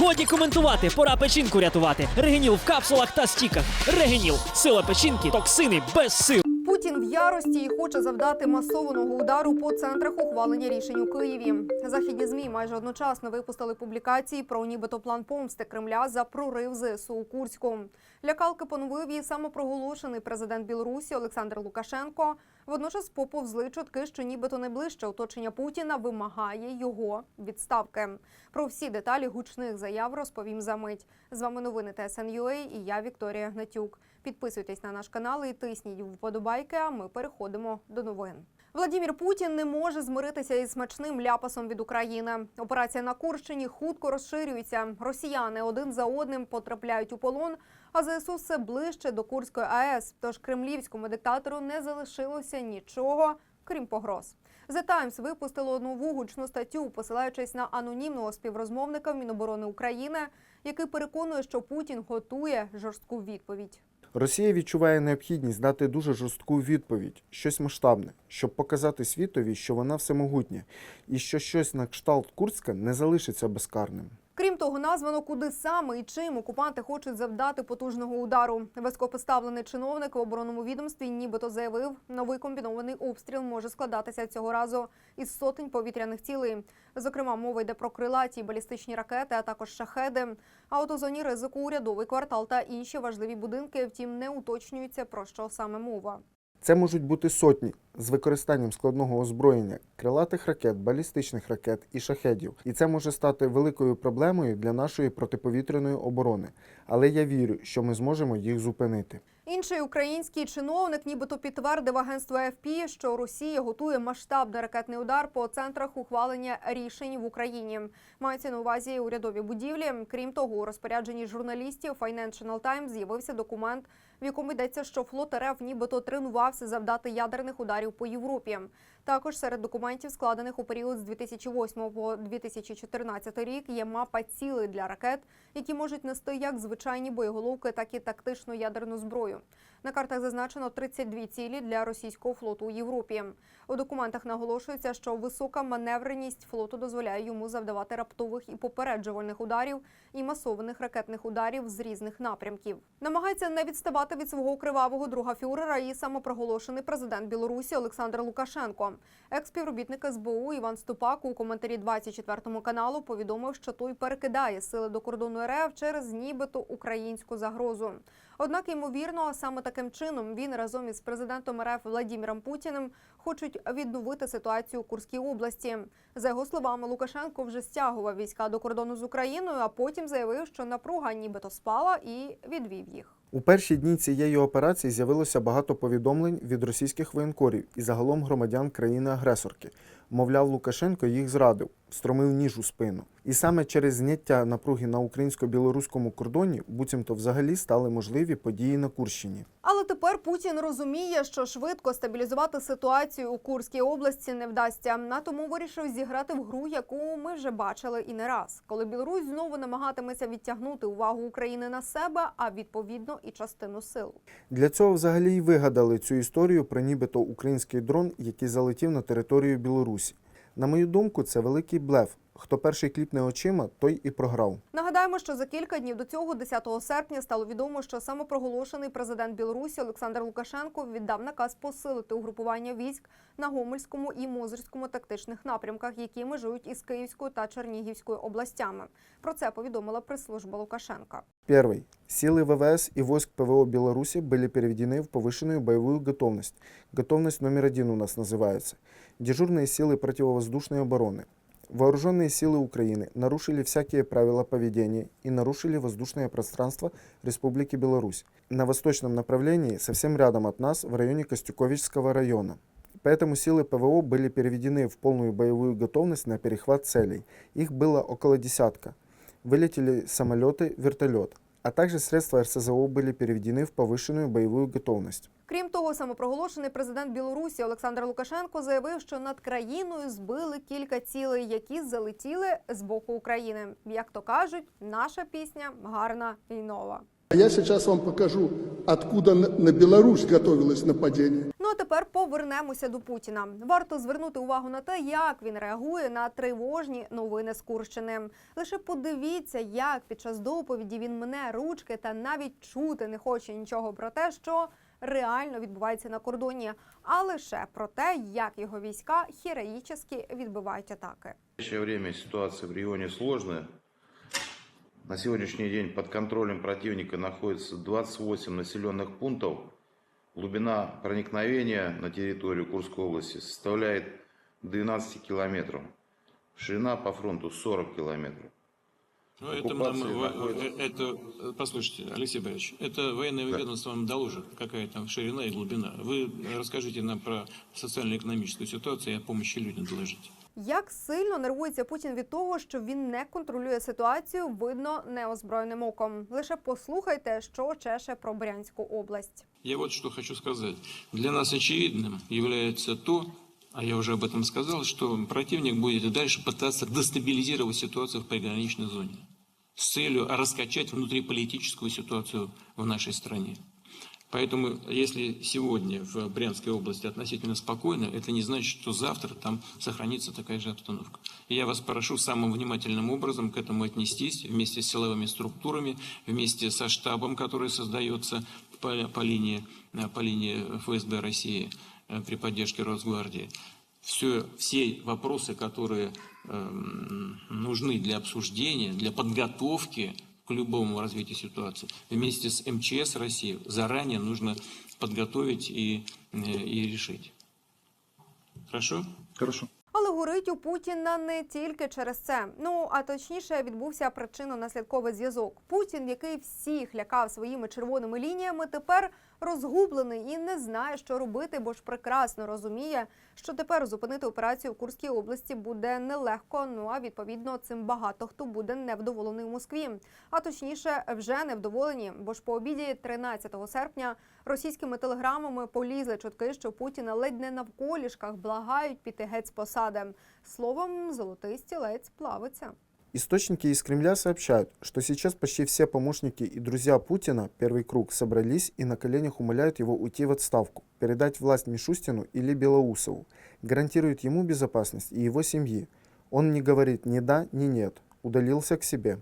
Годі коментувати, пора печінку рятувати. Регеніл в капсулах та стіках. Регеніл. Сила печінки, токсини без сил. Путін в ярості і хоче завдати масованого удару по центрах ухвалення рішень у Києві. Західні змі майже одночасно випустили публікації про нібито план помсти Кремля за прорив ЗСУ у Курську. Лякалки поновив і самопроголошений президент Білорусі Олександр Лукашенко. Водночас поповзли чутки, що нібито найближче оточення Путіна вимагає його відставки. Про всі деталі гучних заяв розповім за мить. З вами новини ТСНЮА і я Вікторія Гнатюк. Підписуйтесь на наш канал і тисніть вподобайки. А ми переходимо до новин. Владімір Путін не може змиритися із смачним ляпасом від України. Операція на Курщині хутко розширюється. Росіяни один за одним потрапляють у полон. А ЗСУ все ближче до Курської АЕС. Тож кремлівському диктатору не залишилося нічого, крім погроз. The Times випустило нову гучну статтю, посилаючись на анонімного співрозмовника Міноборони України, який переконує, що Путін готує жорстку відповідь. Росія відчуває необхідність дати дуже жорстку відповідь, щось масштабне, щоб показати світові, що вона всемогутня, і що щось на кшталт Курська не залишиться безкарним. Крім того, названо куди саме і чим окупанти хочуть завдати потужного удару. Високопоставлений чиновник в оборонному відомстві нібито заявив, новий комбінований обстріл може складатися цього разу із сотень повітряних цілей. Зокрема, мова йде про крилаті балістичні ракети, а також шахеди. А от у зоні ризику урядовий квартал та інші важливі будинки, втім, не уточнюється про що саме мова. Це можуть бути сотні з використанням складного озброєння, крилатих ракет, балістичних ракет і шахедів. І це може стати великою проблемою для нашої протиповітряної оборони. Але я вірю, що ми зможемо їх зупинити. Інший український чиновник нібито підтвердив агентству АФП, що Росія готує масштабний ракетний удар по центрах ухвалення рішень в Україні. Мається на увазі урядові будівлі. Крім того, у розпорядженні журналістів Financial Times з'явився документ, в якому йдеться, що флот РФ нібито тренувався завдати ядерних ударів по Європі. Також серед документів, складених у період з 2008 по 2014 рік, є мапа цілей для ракет, які можуть нести як звичайні боєголовки, так і тактичну ядерну зброю. На картах зазначено 32 цілі для російського флоту у Європі. У документах наголошується, що висока маневреність флоту дозволяє йому завдавати раптових і попереджувальних ударів і масованих ракетних ударів з різних напрямків. Намагається не відставати від свого кривавого друга фюрера і самопроголошений президент Білорусі Олександр Лукашенко. Екс-співробітник СБУ Іван Ступак у коментарі 24 каналу повідомив, що той перекидає сили до кордону РФ через нібито українську загрозу. Однак, ймовірно, саме таким чином він разом із президентом РФ Владіміром Путіним хочуть відновити ситуацію у Курській області. За його словами, Лукашенко вже стягував війська до кордону з Україною, а потім заявив, що напруга нібито спала і відвів їх. У перші дні цієї операції з'явилося багато повідомлень від російських воєнкорів і загалом громадян країни-агресорки. Мовляв, Лукашенко їх зрадив, стромив ніж у спину. І саме через зняття напруги на українсько-білоруському кордоні буцімто взагалі стали можливі події на Курщині. Але тепер Путін розуміє, що швидко стабілізувати ситуацію у Курській області не вдасться. На тому вирішив зіграти в гру, яку ми вже бачили і не раз, коли Білорусь знову намагатиметься відтягнути увагу України на себе, а відповідно і частину сил. Для цього взагалі й вигадали цю історію про нібито український дрон, який залетів на територію Білорусі. На мою думку, це великий блеф. Хто перший кліпне очима, той і програв. Нагадаємо, що за кілька днів до цього, 10 серпня, стало відомо, що самопроголошений президент Білорусі Олександр Лукашенко віддав наказ посилити угрупування військ на Гомельському і Мозирському тактичних напрямках, які межують із Київською та Чернігівською областями. Про це повідомила прес-служба Лукашенка. Первый. Силы ВВС и войск ПВО Беларуси были переведены в повышенную боевую готовность. Готовность номер один у нас называется. Дежурные силы противовоздушной обороны. Вооруженные силы Украины нарушили всякие правила поведения и нарушили воздушное пространство Республики Беларусь на восточном направлении, совсем рядом от нас, в районе Костюковичского района. Поэтому силы ПВО были переведены в полную боевую готовность на перехват целей. Их было около десятка. Вылетели самолеты, вертолет. А также средства РСЗО были переведены в повышенную боевую готовность. Крім того, самопроголошений президент Білорусі Олександр Лукашенко заявив, що над країною збили кілька цілей, які залетіли з боку України. Як то кажуть, наша пісня гарна і нова. А Я сейчас вам покажу, откуда на Беларусь готовилось нападение. Ну а тепер повернемося до Путіна. Варто звернути увагу на те, як він реагує на тривожні новини з Курщини. Лише подивіться, як під час доповіді він мене ручки та навіть чути не хоче нічого про те, що реально відбувається на кордоні, а лише про те, як його війська героїчно відбивають атаки. В настоящее время ситуация в регионе сложная. На сегодняшний день под контролем противника находится 28 населенных пунктов. Глубина проникновения на территорию Курской области составляет 12 километров. Ширина по фронту 40 километров. Ну, это, нам, находится. это, послушайте, Алексей Борисович, это военное ведомство вам доложит, какая там ширина и глубина. Вы расскажите нам про социально-экономическую ситуацию и о помощи людям доложите. Як сильно нервується Путін від того, що він не контролює ситуацію, видно неозброєним оком. Лише послухайте, що чеше про Брянську область. Я вот что хочу сказать. Для нас очевидным является то, а я уже об этом сказал, что противник будет и дальше пытаться дестабилизировать ситуацию в приграничной зоне с целью раскачать внутриполитическую ситуацию в нашей стране. Поэтому, если сегодня в Брянской области относительно спокойно, это не значит, что завтра там сохранится такая же обстановка. И я вас прошу самым внимательным образом к этому отнестись вместе с силовыми структурами, вместе со штабом, который создается по, по линии, э, по линии ФСБ России э, при поддержке Росгвардии. Все, все вопросы, которые эм, нужны для обсуждения, для подготовки любому развитию ситуации, вместе с МЧС России заранее нужно подготовить и, э, и решить. Хорошо? Хорошо. Але горить у Путіна не тільки через це. Ну а точніше відбувся причинно-наслідковий зв'язок. Путін, який всіх лякав своїми червоними лініями, тепер розгублений і не знає, що робити, бо ж прекрасно розуміє, що тепер зупинити операцію в Курській області буде нелегко. Ну а відповідно цим багато хто буде невдоволений у Москві. А точніше, вже невдоволені, бо ж по обіді 13 серпня російськими телеграмами полізли чутки, що Путіна ледь не навколішках благають піти геть з посади. Словом, золотий стілець плавиться. Источники из Кремля сообщают, что сейчас почти все помощники и друзья Путина, первый круг, собрались и на коленях умоляют его уйти в отставку, передать власть Мишустину или Белоусову, гарантируют ему безопасность и его семьи. Он не говорит ни да, ни нет, удалился к себе.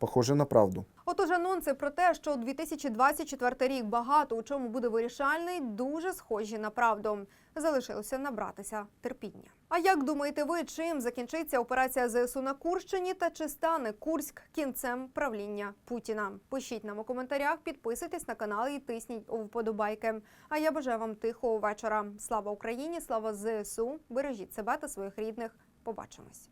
Похоже на правду. Отож, анонси про те, що 2024 рік багато у чому буде вирішальний, дуже схожі на правду. Залишилося набратися терпіння. А як думаєте ви, чим закінчиться операція ЗСУ на Курщині та чи стане Курськ кінцем правління Путіна? Пишіть нам у коментарях, підписуйтесь на канал і тисніть у вподобайки. А я бажаю вам тихого вечора. Слава Україні! Слава ЗСУ! Бережіть себе та своїх рідних. Побачимось.